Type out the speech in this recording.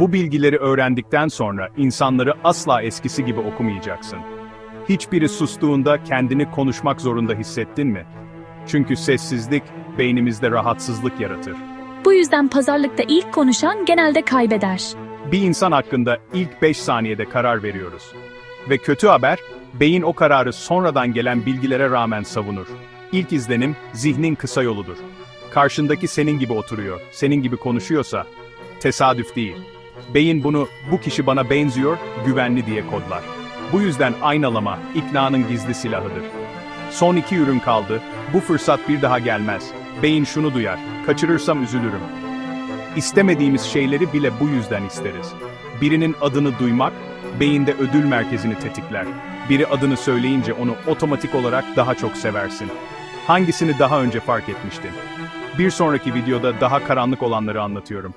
Bu bilgileri öğrendikten sonra insanları asla eskisi gibi okumayacaksın. Hiçbiri sustuğunda kendini konuşmak zorunda hissettin mi? Çünkü sessizlik beynimizde rahatsızlık yaratır. Bu yüzden pazarlıkta ilk konuşan genelde kaybeder. Bir insan hakkında ilk 5 saniyede karar veriyoruz. Ve kötü haber, beyin o kararı sonradan gelen bilgilere rağmen savunur. İlk izlenim, zihnin kısa yoludur. Karşındaki senin gibi oturuyor, senin gibi konuşuyorsa, tesadüf değil. Beyin bunu, bu kişi bana benziyor, güvenli diye kodlar. Bu yüzden aynalama, iknanın gizli silahıdır. Son iki ürün kaldı, bu fırsat bir daha gelmez. Beyin şunu duyar, kaçırırsam üzülürüm. İstemediğimiz şeyleri bile bu yüzden isteriz. Birinin adını duymak, beyinde ödül merkezini tetikler. Biri adını söyleyince onu otomatik olarak daha çok seversin. Hangisini daha önce fark etmiştin? Bir sonraki videoda daha karanlık olanları anlatıyorum.